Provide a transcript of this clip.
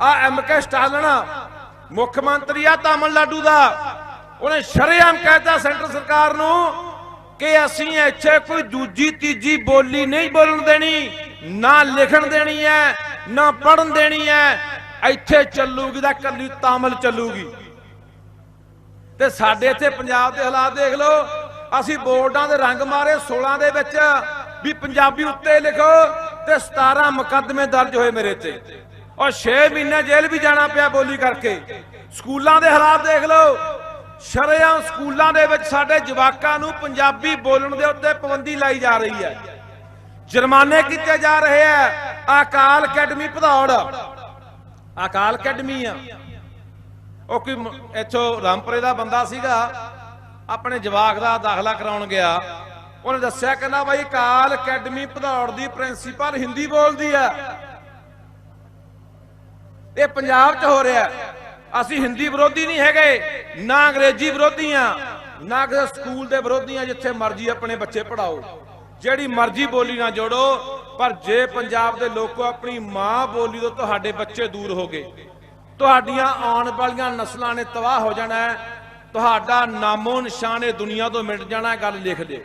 ਆ MK Stalin ਮੁੱਖ ਮੰਤਰੀ ਆ ਤਾਮਿਲਨਾਡੂ ਦਾ। ਉਹਨੇ ਸ਼ਰੇਆਮ ਕਹਿਤਾ ਸੈਂਟਰ ਸਰਕਾਰ ਨੂੰ ਕਿ ਅਸੀਂ ਇੱਥੇ ਕੋਈ ਦੂਜੀ, ਤੀਜੀ ਬੋਲੀ ਨਹੀਂ ਬੋਲਣ ਦੇਣੀ, ਨਾ ਲਿਖਣ ਦੇਣੀ ਹੈ, ਨਾ ਪੜਨ ਦੇਣੀ ਹੈ। ਇੱਥੇ ਚੱਲੂਗੀ ਤਾਂ ਕੱਲੀ ਤਾਮਿਲ ਚੱਲੂਗੀ। ਤੇ ਸਾਡੇ ਇੱਥੇ ਪੰਜਾਬ ਦੇ ਹਾਲਾਤ ਦੇਖ ਲਓ, ਅਸੀਂ ਬੋਰਡਾਂ ਦੇ ਰੰਗ ਮਾਰੇ 16 ਦੇ ਵਿੱਚ ਵੀ ਪੰਜਾਬੀ ਉੱਤੇ ਲਿਖੋ ਤੇ 17 ਮੁਕੱਦਮੇ ਦਰਜ ਹੋਏ ਮੇਰੇ ਤੇ। ਔਰ 6 ਮਹੀਨੇ ਜੇਲ੍ਹ ਵੀ ਜਾਣਾ ਪਿਆ ਬੋਲੀ ਕਰਕੇ। ਸਕੂਲਾਂ ਦੇ ਹਾਲਾਤ ਦੇਖ ਲਓ। ਸ਼ਰਿਆਂ ਸਕੂਲਾਂ ਦੇ ਵਿੱਚ ਸਾਡੇ ਜਵਾਕਾਂ ਨੂੰ ਪੰਜਾਬੀ ਬੋਲਣ ਦੇ ਉੱਤੇ ਪਾਬੰਦੀ ਲਾਈ ਜਾ ਰਹੀ ਹੈ। ਜੁਰਮਾਨੇ ਕੀਤੇ ਜਾ ਰਹੇ ਆ ਅਕਾਲ ਅਕੈਡਮੀ ਭਦੌੜ। ਅਕਾਲ ਅਕੈਡਮੀ ਆ। ਉਹ ਕੋਈ ਇੱਥੋਂ ਰਾਮਪੁਰੇ ਦਾ ਬੰਦਾ ਸੀਗਾ। ਆਪਣੇ ਜਵਾਕ ਦਾ ਦਾਖਲਾ ਕਰਾਉਣ ਗਿਆ। ਉਹਨੇ ਦੱਸਿਆ, ਕਹਿੰਦਾ ਬਾਈ, ਅਕਾਲ ਅਕੈਡਮੀ ਭਦੌੜ ਦੀ ਪ੍ਰਿੰਸੀਪਲ ਹਿੰਦੀ ਬੋਲਦੀ ਆ ਇਹ ਪੰਜਾਬ 'ਚ ਹੋ ਰਿਹਾ। ਅਸੀਂ ਹਿੰਦੀ ਵਿਰੋਧੀ ਨਹੀਂ ਹੈਗੇ, ਨਾ ਅੰਗਰੇਜ਼ੀ ਵਿਰੋਧੀ ਆ, ਨਾ ਕਿਸੇ ਸਕੂਲ ਦੇ ਵਿਰੋਧੀ ਆ, ਜਿੱਥੇ ਮਰਜ਼ੀ ਆਪਣੇ ਬੱਚੇ ਪੜਾਓ ਜਿਹੜੀ ਮਰਜ਼ੀ ਬੋਲੀ ਨਾ ਜੋੜੋ, ਪਰ ਜੇ ਪੰਜਾਬ ਦੇ ਲੋਕੋ ਆਪਣੀ ਮਾਂ ਬੋਲੀ ਤੋਂ ਤੁਹਾਡੇ ਬੱਚੇ ਦੂਰ ਹੋ ਗਏ, ਤੁਹਾਡੀਆਂ ਆਉਣ ਵਾਲੀਆਂ ਨਸਲਾਂ ਨੇ ਤਬਾਹ ਹੋ ਜਾਣਾ ਤੁਹਾਡਾ ਨਾਮੋ ਨਿਸ਼ਾਨ ਇਹ ਦੁਨੀਆ ਤੋਂ ਮਿਟ ਜਾਣਾ ਗੱਲ ਲਿਖ ਲਿਓ